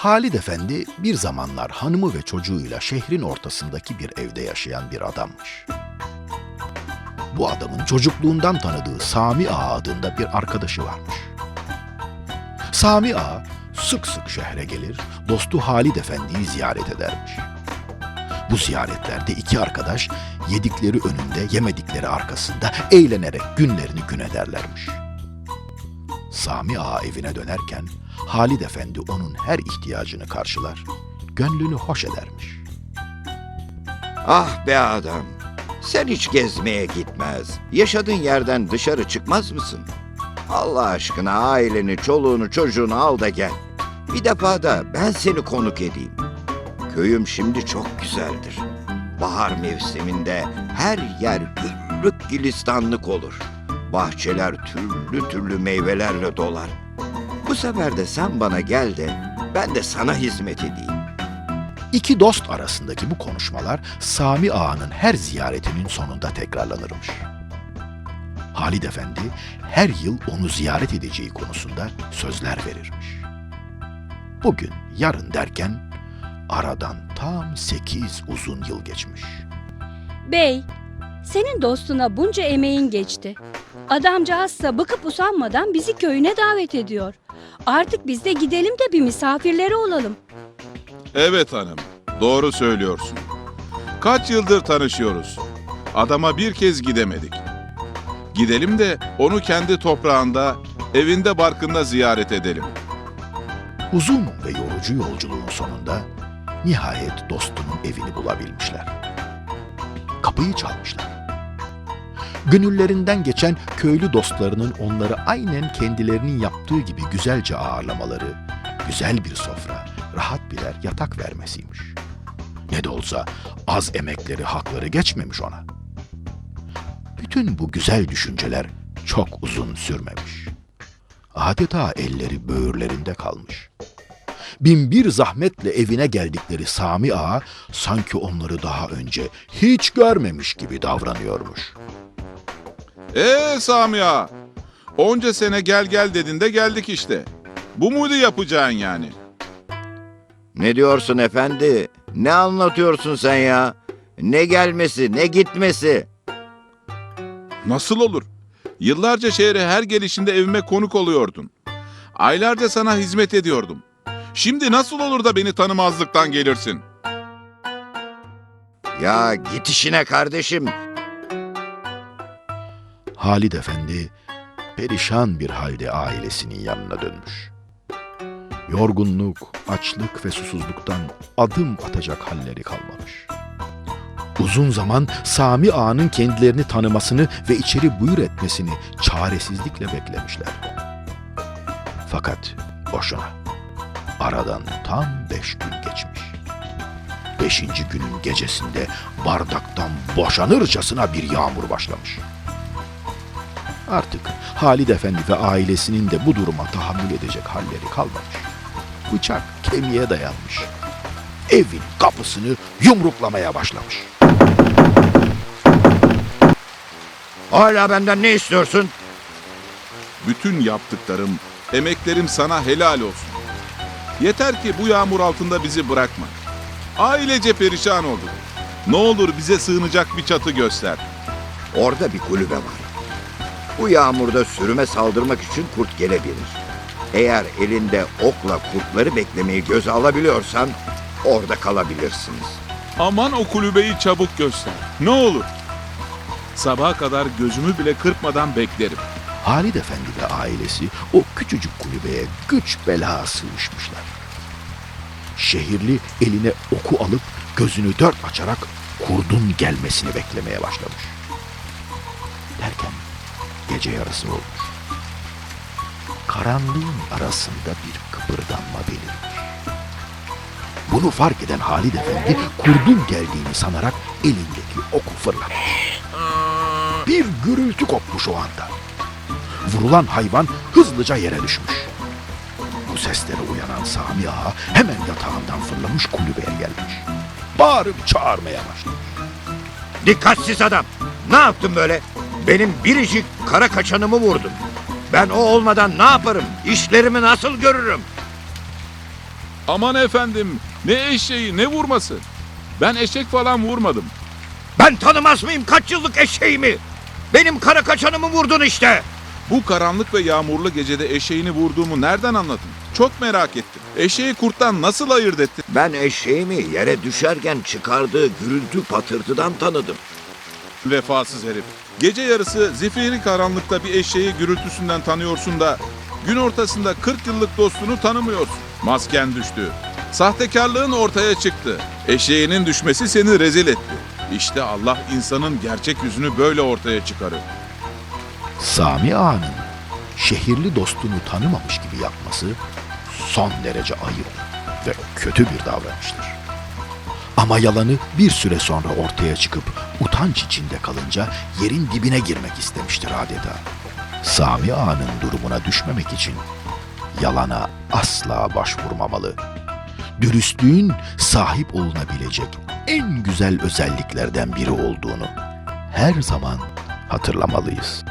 Halid Efendi bir zamanlar hanımı ve çocuğuyla şehrin ortasındaki bir evde yaşayan bir adammış. Bu adamın çocukluğundan tanıdığı Sami Ağa adında bir arkadaşı varmış. Sami Ağa sık sık şehre gelir, dostu Halid Efendi'yi ziyaret edermiş. Bu ziyaretlerde iki arkadaş yedikleri önünde, yemedikleri arkasında eğlenerek günlerini gün ederlermiş. Sami Ağa evine dönerken Halid Efendi onun her ihtiyacını karşılar, gönlünü hoş edermiş. Ah be adam. Sen hiç gezmeye gitmez. Yaşadığın yerden dışarı çıkmaz mısın? Allah aşkına aileni, çoluğunu, çocuğunu al da gel. Bir defa da ben seni konuk edeyim. Köyüm şimdi çok güzeldir. Bahar mevsiminde her yer güllük gülistanlık olur. Bahçeler türlü türlü meyvelerle dolar. Bu sefer de sen bana gel de ben de sana hizmet edeyim. İki dost arasındaki bu konuşmalar Sami Ağa'nın her ziyaretinin sonunda tekrarlanırmış. Halid Efendi her yıl onu ziyaret edeceği konusunda sözler verirmiş. Bugün, yarın derken aradan tam sekiz uzun yıl geçmiş. Bey, senin dostuna bunca emeğin geçti. Adamcağızsa bıkıp usanmadan bizi köyüne davet ediyor. Artık biz de gidelim de bir misafirleri olalım. Evet hanım, doğru söylüyorsun. Kaç yıldır tanışıyoruz. Adama bir kez gidemedik. Gidelim de onu kendi toprağında, evinde barkında ziyaret edelim. Uzun ve yorucu yolculuğun sonunda nihayet dostunun evini bulabilmişler. Kapıyı çalmışlar. Gönüllerinden geçen köylü dostlarının onları aynen kendilerinin yaptığı gibi güzelce ağırlamaları, güzel bir sofra, rahat birer yatak vermesiymiş. Ne de olsa az emekleri, hakları geçmemiş ona. Bütün bu güzel düşünceler çok uzun sürmemiş. Adeta elleri böğürlerinde kalmış. Binbir zahmetle evine geldikleri Sami Ağa sanki onları daha önce hiç görmemiş gibi davranıyormuş. Ee Sami ağa, onca sene gel gel dedin de geldik işte. Bu muydu yapacağın yani? Ne diyorsun efendi? Ne anlatıyorsun sen ya? Ne gelmesi, ne gitmesi? Nasıl olur? Yıllarca şehre her gelişinde evime konuk oluyordun. Aylarca sana hizmet ediyordum. Şimdi nasıl olur da beni tanımazlıktan gelirsin? Ya git işine kardeşim. Halid Efendi perişan bir halde ailesinin yanına dönmüş. Yorgunluk, açlık ve susuzluktan adım atacak halleri kalmamış. Uzun zaman Sami Ağa'nın kendilerini tanımasını ve içeri buyur etmesini çaresizlikle beklemişler. Fakat boşuna. Aradan tam beş gün geçmiş. Beşinci günün gecesinde bardaktan boşanırcasına bir yağmur başlamış. Artık Halid Efendi ve ailesinin de bu duruma tahammül edecek halleri kalmamış. Bıçak kemiğe dayanmış. Evin kapısını yumruklamaya başlamış. Hala benden ne istiyorsun? Bütün yaptıklarım, emeklerim sana helal olsun. Yeter ki bu yağmur altında bizi bırakma. Ailece perişan olduk. Ne olur bize sığınacak bir çatı göster. Orada bir kulübe var. Bu yağmurda sürüme saldırmak için kurt gelebilir. Eğer elinde okla kurtları beklemeyi göze alabiliyorsan orada kalabilirsiniz. Aman o kulübeyi çabuk göster. Ne olur. Sabaha kadar gözümü bile kırpmadan beklerim. Halid Efendi ve ailesi o küçücük kulübeye güç bela sığışmışlar. Şehirli eline oku alıp gözünü dört açarak kurdun gelmesini beklemeye başlamış. Derken gece yarısı olmuş. Karanlığın arasında bir kıpırdanma belirmiş. Bunu fark eden Halid Efendi kurdun geldiğini sanarak elindeki oku fırlatmış. Bir gürültü kopmuş o anda. Vurulan hayvan hızlıca yere düşmüş. Bu seslere uyanan Sami Ağa hemen yatağından fırlamış kulübeye gelmiş. Bağırıp çağırmaya başlamış. Dikkatsiz adam. Ne yaptın böyle? Benim biricik kara kaçanımı vurdun. Ben o olmadan ne yaparım? İşlerimi nasıl görürüm? Aman efendim ne eşeği ne vurması. Ben eşek falan vurmadım. Ben tanımaz mıyım kaç yıllık eşeğimi? Benim kara kaçanımı vurdun işte. Bu karanlık ve yağmurlu gecede eşeğini vurduğumu nereden anladın? Çok merak ettim. Eşeği kurttan nasıl ayırt ettin? Ben eşeğimi yere düşerken çıkardığı gürültü patırtıdan tanıdım. Vefasız herif. Gece yarısı zifiri karanlıkta bir eşeği gürültüsünden tanıyorsun da gün ortasında 40 yıllık dostunu tanımıyorsun. Masken düştü. Sahtekarlığın ortaya çıktı. Eşeğinin düşmesi seni rezil etti. İşte Allah insanın gerçek yüzünü böyle ortaya çıkarır. Sami Ağa'nın şehirli dostunu tanımamış gibi yapması son derece ayıp ve kötü bir davranıştır. Ama yalanı bir süre sonra ortaya çıkıp utanç içinde kalınca yerin dibine girmek istemiştir adeta. Sami Ağa'nın durumuna düşmemek için yalana asla başvurmamalı. Dürüstlüğün sahip olunabilecek en güzel özelliklerden biri olduğunu her zaman hatırlamalıyız.